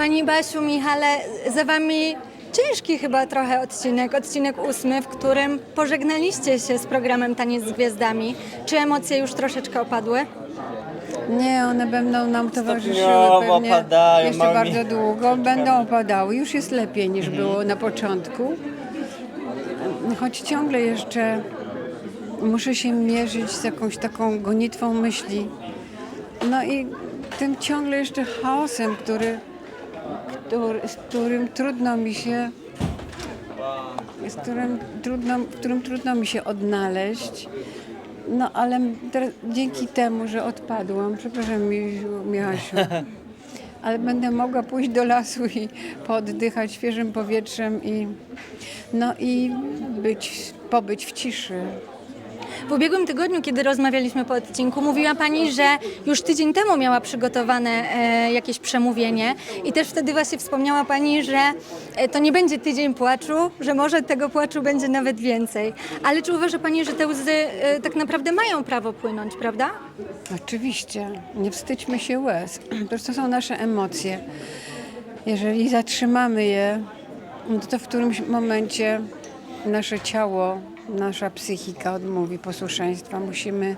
Pani Basiu, Michale, za wami ciężki chyba trochę odcinek, odcinek ósmy, w którym pożegnaliście się z programem Taniec z Gwiazdami. Czy emocje już troszeczkę opadły? Nie, one będą nam towarzyszyły Stopniowo pewnie opadają, jeszcze bardzo długo. Będą opadały. Już jest lepiej niż Mhm. było na początku. Choć ciągle jeszcze muszę się mierzyć z jakąś taką gonitwą myśli. No i tym ciągle jeszcze chaosem, który, który, z którym trudno mi się z którym trudno, w którym trudno mi się odnaleźć. No ale teraz, dzięki temu, że odpadłam, przepraszam mi, Michasiu, ale będę mogła pójść do lasu i pooddychać świeżym powietrzem i, no i być, pobyć w ciszy. W ubiegłym tygodniu, kiedy rozmawialiśmy po odcinku, mówiła Pani, że już tydzień temu miała przygotowane e, jakieś przemówienie i też wtedy właśnie wspomniała Pani, że e, to nie będzie tydzień płaczu, że może tego płaczu będzie nawet więcej. Ale czy uważa Pani, że te łzy e, tak naprawdę mają prawo płynąć, prawda? Oczywiście, nie wstydźmy się łez. Przecież to są nasze emocje. Jeżeli zatrzymamy je, no to w którymś momencie nasze ciało, nasza psychika odmówi posłuszeństwa. Musimy,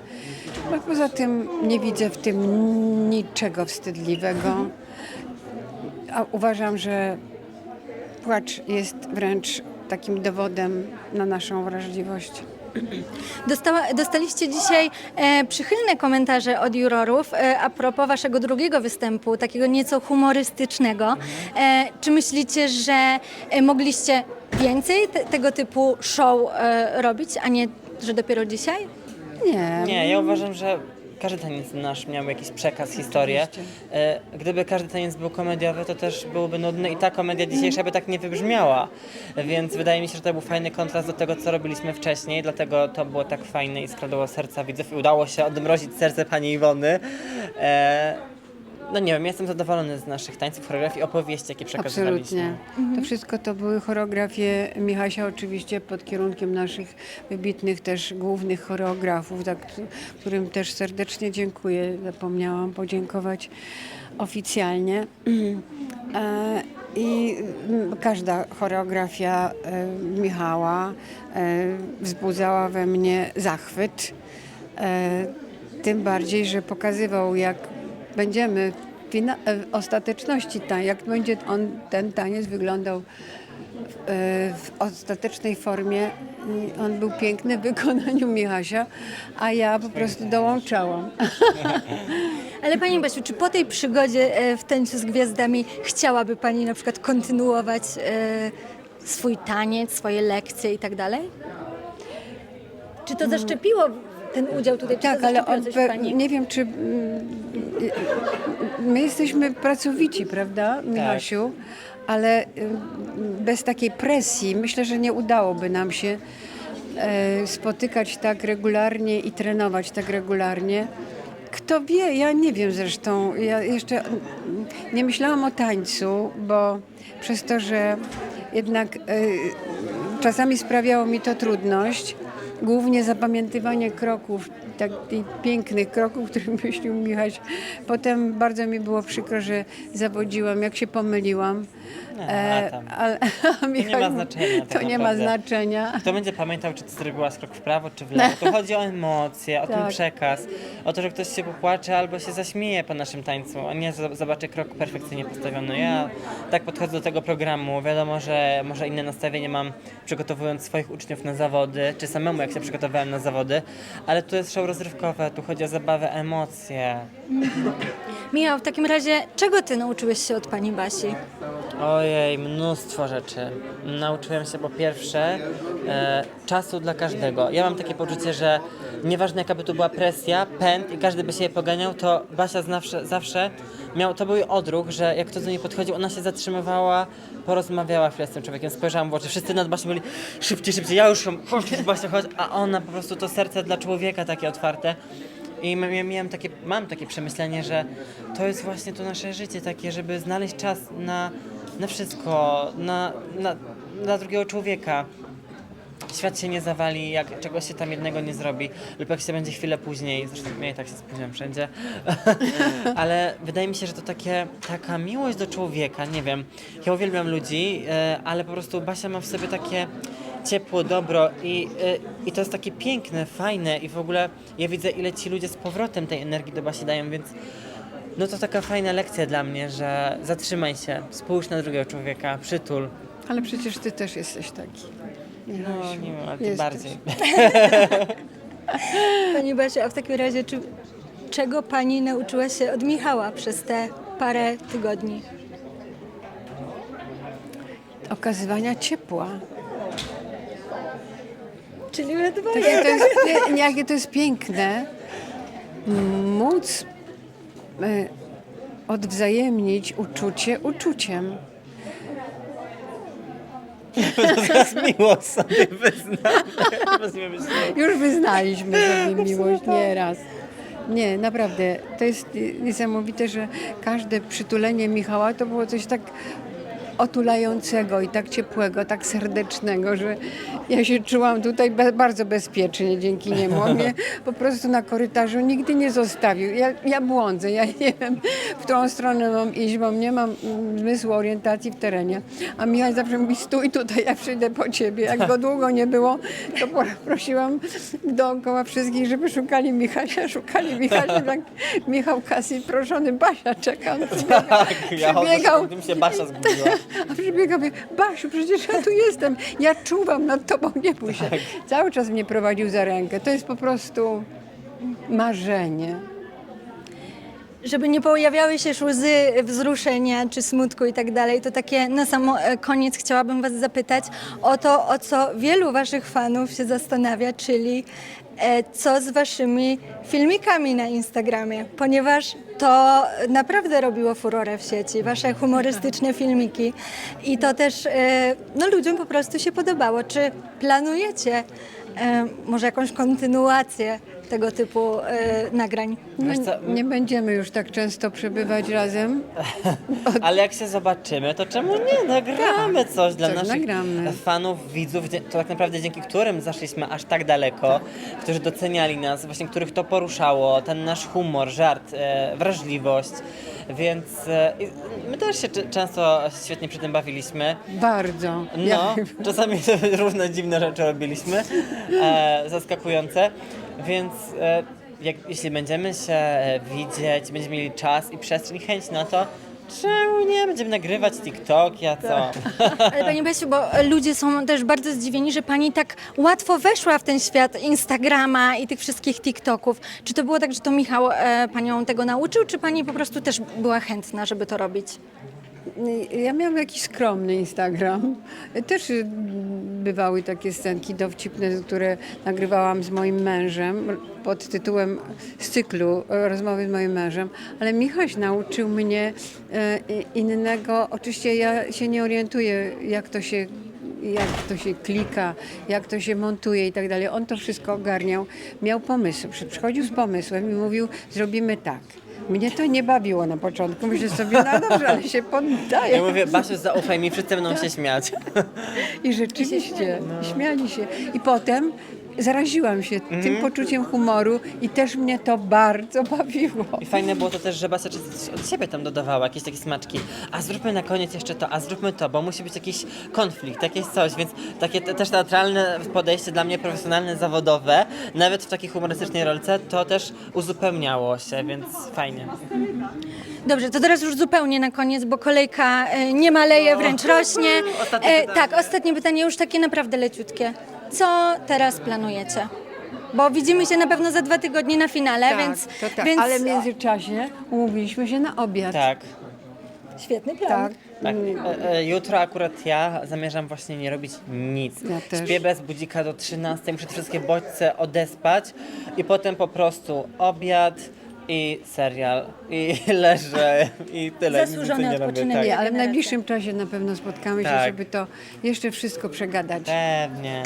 bo poza tym nie widzę w tym niczego wstydliwego. A uważam, że płacz jest wręcz takim dowodem na naszą wrażliwość. Dostała, dostaliście dzisiaj e, przychylne komentarze od jurorów e, a propos waszego drugiego występu, takiego nieco humorystycznego. E, czy myślicie, że e, mogliście więcej te, tego typu show e, robić, a nie, że dopiero dzisiaj? Nie, Nie, ja uważam, że każdy taniec nasz miał jakiś przekaz, historię. E, Gdyby każdy taniec był komediowy, to też byłby nudny i ta komedia dzisiejsza by tak nie wybrzmiała. Więc wydaje mi się, że to był fajny kontrast do tego, co robiliśmy wcześniej, dlatego to było tak fajne i skradło serca widzów i udało się odmrozić serce pani Iwony. E, No nie wiem, jestem zadowolony z naszych tańców, choreografii, opowieści, jakie przekazywaliśmy. Absolutnie. To wszystko to były choreografie Michasia oczywiście pod kierunkiem naszych wybitnych też głównych choreografów, za któ- którym też serdecznie dziękuję. Zapomniałam podziękować oficjalnie. E, I mm, każda choreografia e, Michała e, wzbudzała we mnie zachwyt. E, Tym bardziej, że pokazywał, jak będziemy w e, ostateczności, ta, jak będzie on, ten taniec wyglądał w, e, w ostatecznej formie. I On był piękny w wykonaniu Michasia, a ja po prostu dołączałam. Ale Pani Basiu, czy po tej przygodzie e, w tańcu z gwiazdami chciałaby Pani na przykład kontynuować swój taniec, swoje lekcje i tak dalej? Czy to zaszczepiło ten udział tutaj? Czy Tak, ale on, nie wiem, czy mm, my jesteśmy pracowici, prawda, Michasiu? Ale ym, bez takiej presji myślę, że nie udałoby nam się e, spotykać tak regularnie i trenować tak regularnie. Kto wie, ja nie wiem zresztą. Ja jeszcze nie myślałam o tańcu, bo przez to, że jednak e, czasami sprawiało mi to trudność, głównie zapamiętywanie kroków, takich pięknych kroków, które myślił Michaś. Potem bardzo mi było przykro, że zawodziłam, jak się pomyliłam. Nie, a tam. ale, a Michał, ma znaczenia To tak nie ma naprawdę. znaczenia. Kto będzie pamiętał, czy ty zrobiłaś krok w prawo, czy w lewo? To chodzi o emocje, o ten Tak. przekaz, o to, że ktoś się popłacze albo się zaśmieje po naszym tańcu, a nie zobaczy krok perfekcyjnie postawiony. Ja tak podchodzę do tego programu. Wiadomo, że może inne nastawienie mam przygotowując swoich uczniów na zawody, czy samemu jak się przygotowałem na zawody, ale tu jest show rozrywkowe, tu chodzi o zabawę, emocje. Michał, w takim razie czego Ty nauczyłeś się od Pani Basi? Ojej, mnóstwo rzeczy. Nauczyłem się po pierwsze e, czasu dla każdego. Ja mam takie poczucie, że nieważne jaka by tu była presja, pęd i każdy by się je poganiał, to Basia zawsze, zawsze miał, to był jej odruch, że jak ktoś do niej podchodził, ona się zatrzymywała, porozmawiała chwilę z tym człowiekiem, spojrzałam w oczy, wszyscy nad Basią byli szybciej, szybciej, ja już chodź Basia, chodź, a ona po prostu to serce dla człowieka takie otwarte. I miałem takie, mam takie przemyślenie, że to jest właśnie to nasze życie takie, żeby znaleźć czas na, na wszystko, na, na, dla drugiego człowieka. Świat się nie zawali, jak czegoś się tam jednego nie zrobi, lub jak się będzie chwilę później, zresztą ja i tak się spóźniam wszędzie, ale wydaje mi się, że to takie, taka miłość do człowieka, nie wiem, ja uwielbiam ludzi, e, ale po prostu Basia ma w sobie takie ciepło, dobro i, e, i to jest takie piękne, fajne i w ogóle ja widzę, ile ci ludzie z powrotem tej energii do Basi dają, więc no to taka fajna lekcja dla mnie, że zatrzymaj się, spójrz na drugiego człowieka, przytul. Ale przecież ty też jesteś taki. No nie wiem, ale ty Jesteś. bardziej. Pani Basiu, a w takim razie, czy, czego Pani nauczyła się od Michała przez te parę tygodni? Okazywania ciepła. Czyli we dwoje. Takie to jest, nie, jakie to jest piękne móc e, odwzajemnić uczucie uczuciem. To jest miłość sobie wyznamy. Już wyznaliśmy sobie miłość nieraz. Nie, naprawdę. To jest niesamowite, że każde przytulenie Michała to było coś tak otulającego i tak ciepłego, tak serdecznego, że ja się czułam tutaj be, bardzo bezpiecznie dzięki niemu. On mnie po prostu na korytarzu nigdy nie zostawił. Ja, ja błądzę, ja nie wiem, w którą stronę mam iść, bo nie mam zmysłu orientacji w terenie. A Michał zawsze mówi, stój tutaj, ja przyjdę po ciebie. Jak go długo nie było, to prosiłam dookoła wszystkich, żeby szukali Michasia, szukali Michasia. Tak, Michał Kasi, proszony, Basia czeka. On przybiega, Tak, ja przybiegał, się Basia zgubiła. A przybiega mnie, Basiu, przecież ja tu jestem, ja czuwam nad tobą, nie bój się. Cały czas mnie prowadził za rękę. To jest po prostu marzenie. Żeby nie pojawiały się łzy wzruszenia czy smutku i tak dalej, to takie na sam e, koniec chciałabym Was zapytać o to, o co wielu Waszych fanów się zastanawia, czyli e, co z Waszymi filmikami na Instagramie, ponieważ to naprawdę robiło furorę w sieci, Wasze humorystyczne filmiki i to też e, no, ludziom po prostu się podobało. Czy planujecie może jakąś kontynuację tego typu e, nagrań? Nie, będziemy już tak często przebywać razem. Ale jak się zobaczymy, to czemu nie? Nagramy coś dla coś naszych nagramy. fanów, widzów, to tak naprawdę dzięki którym zaszliśmy aż tak daleko, którzy doceniali nas, właśnie których to poruszało, ten nasz humor, żart, e, wrażliwość. Więc e, my też się często świetnie przy tym bawiliśmy. Bardzo. No, Ja- czasami różne dziwne rzeczy robiliśmy, e, zaskakujące, więc e, jak, jeśli będziemy się e, widzieć, będziemy mieli czas i przestrzeń, chęć na to, czemu nie? Będziemy nagrywać TikTok, ja co? Ale Pani Besiu, bo ludzie są też bardzo zdziwieni, że Pani tak łatwo weszła w ten świat Instagrama i tych wszystkich TikToków. Czy to było tak, że to Michał e, Panią tego nauczył, czy Pani po prostu też była chętna, żeby to robić? Ja miałam jakiś skromny Instagram. Też bywały takie scenki dowcipne, które nagrywałam z moim mężem pod tytułem z cyklu e, rozmowy z moim mężem, ale Michaś nauczył mnie e, innego. Oczywiście ja się nie orientuję, jak to się jak to się klika, jak to się montuje i tak dalej. On to wszystko ogarniał. Miał pomysł. Przy- Przychodził z pomysłem i mówił, zrobimy tak. Mnie to nie bawiło na początku. Myślę sobie, no dobrze, ale się poddaję. Ja mówię, Basiu, zaufaj mi, wszyscy będą się śmiać. I rzeczywiście śmiali się. I potem zaraziłam się tym poczuciem humoru i też mnie to bardzo bawiło. I fajne było to też, że Basia coś od siebie tam dodawała, jakieś takie smaczki. A zróbmy na koniec jeszcze to, a zróbmy to, bo musi być jakiś konflikt, jakieś coś, więc takie te, też teatralne podejście dla mnie profesjonalne, zawodowe, nawet w takiej humorystycznej rolce, to też uzupełniało się, więc fajnie. Dobrze, to teraz już zupełnie na koniec, bo kolejka e, nie maleje, wręcz rośnie. Ostatnie E, tak, ostatnie pytanie, już takie naprawdę leciutkie. Co teraz planujecie? Bo widzimy się na pewno za dwa tygodnie na finale, więc, to tak. więc Ale w międzyczasie umówiliśmy się na obiad. Tak. świetny plan. Tak. Tak. E, e, jutro akurat ja zamierzam właśnie nie robić nic. Ja też. Śpię bez budzika do 13, muszę wszystkie bodźce odespać i potem po prostu obiad i serial i leżę i tyle. nic Zasłużony więcej nie robię, odpoczynek. tak. Nie, ale w najbliższym czasie na pewno spotkamy się, Tak. żeby to jeszcze wszystko przegadać. Pewnie.